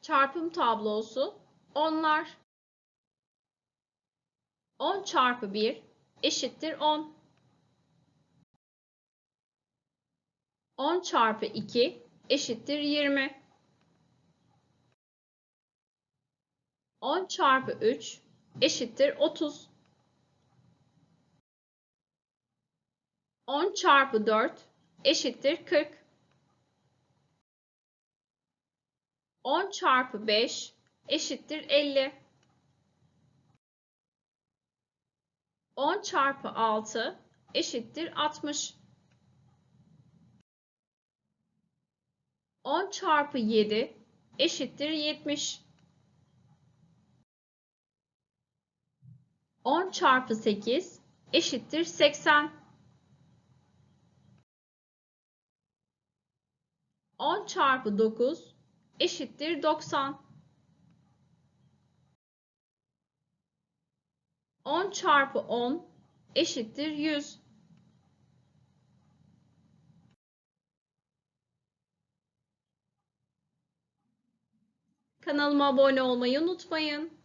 Çarpım tablosu onlar. 10 çarpı 1 eşittir 10. 10 çarpı 2 eşittir 20. 10 çarpı 3 eşittir 30. 10 çarpı 4 eşittir 40. 10 çarpı 5 eşittir 50. 10 çarpı 6 eşittir 60. 10 çarpı 7 eşittir 70. 10 çarpı 8 eşittir 80. 10 çarpı 9 eşittir 90. 10 çarpı 10 eşittir 100. Kanalıma abone olmayı unutmayın.